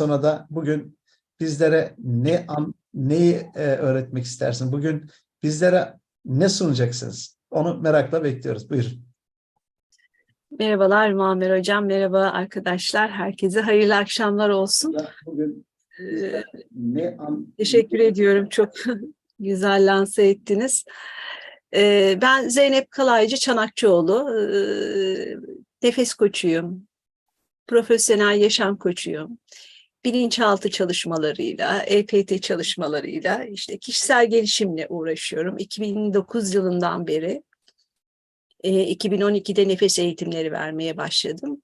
sonra da bugün bizlere ne an, neyi e, öğretmek istersin? Bugün bizlere ne sunacaksınız? Onu merakla bekliyoruz. Buyurun. Merhabalar Muammer Hocam, merhaba arkadaşlar. Herkese hayırlı akşamlar olsun. Bugün Ee, ne an, teşekkür ediyorum, çok güzel lanse ettiniz. Ee, ben Zeynep Kalaycı Çanakçıoğlu, Ee, nefes koçuyum, profesyonel yaşam koçuyum. Bilinçaltı çalışmalarıyla, EPT çalışmalarıyla, işte kişisel gelişimle uğraşıyorum. 2009 yılından beri e, 2012'de nefes eğitimleri vermeye başladım.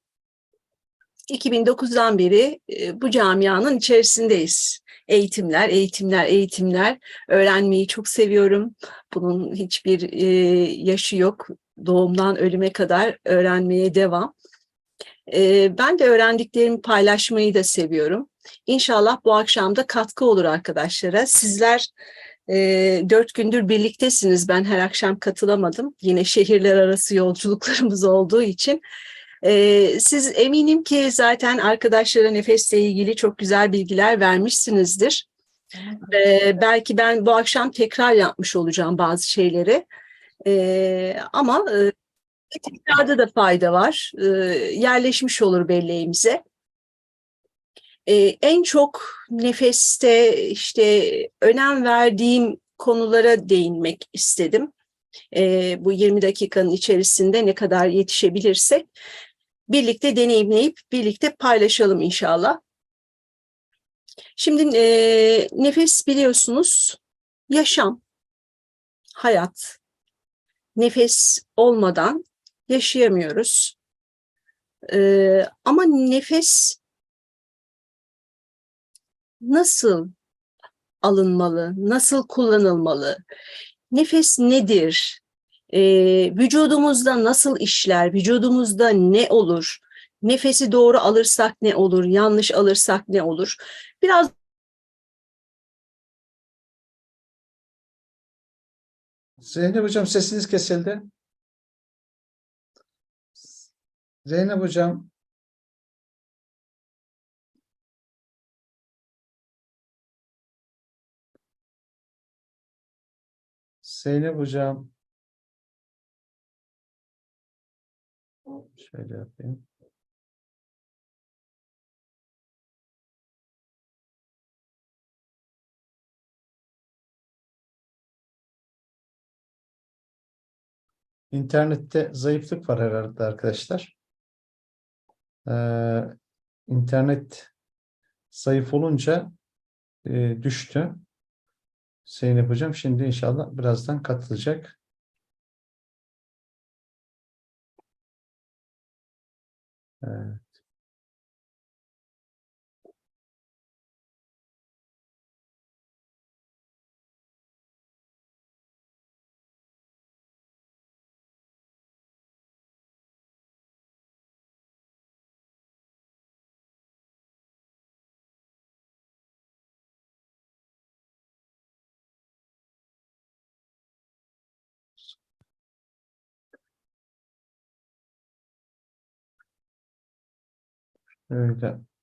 2009'dan beri e, bu camianın içerisindeyiz. Eğitimler, eğitimler, eğitimler. Öğrenmeyi çok seviyorum. Bunun hiçbir e, yaşı yok. Doğumdan ölüme kadar öğrenmeye devam. Ben de öğrendiklerimi paylaşmayı da seviyorum. İnşallah bu akşam da katkı olur arkadaşlara. Sizler dört gündür birliktesiniz. Ben her akşam katılamadım. Yine şehirler arası yolculuklarımız olduğu için. Siz eminim ki zaten arkadaşlara nefesle ilgili çok güzel bilgiler vermişsinizdir. Belki ben bu akşam tekrar yapmış olacağım bazı şeyleri. Ama tekrarda da fayda var. E, yerleşmiş olur belleğimize. E, en çok nefeste işte önem verdiğim konulara değinmek istedim. E, bu 20 dakikanın içerisinde ne kadar yetişebilirsek birlikte deneyimleyip birlikte paylaşalım inşallah. Şimdi e, nefes biliyorsunuz yaşam, hayat. Nefes olmadan yaşayamıyoruz. E, ama nefes nasıl alınmalı, nasıl kullanılmalı? Nefes nedir? Ee, vücudumuzda nasıl işler? Vücudumuzda ne olur? Nefesi doğru alırsak ne olur? Yanlış alırsak ne olur? Biraz Zeynep Hocam sesiniz kesildi. Zeynep Hocam Zeynep Hocam şöyle yapayım. İnternette zayıflık var herhalde arkadaşlar. Ee, internet zayıf olunca e, düştü. Zeynep Hocam şimdi inşallah birazdan katılacak. Evet. There we go.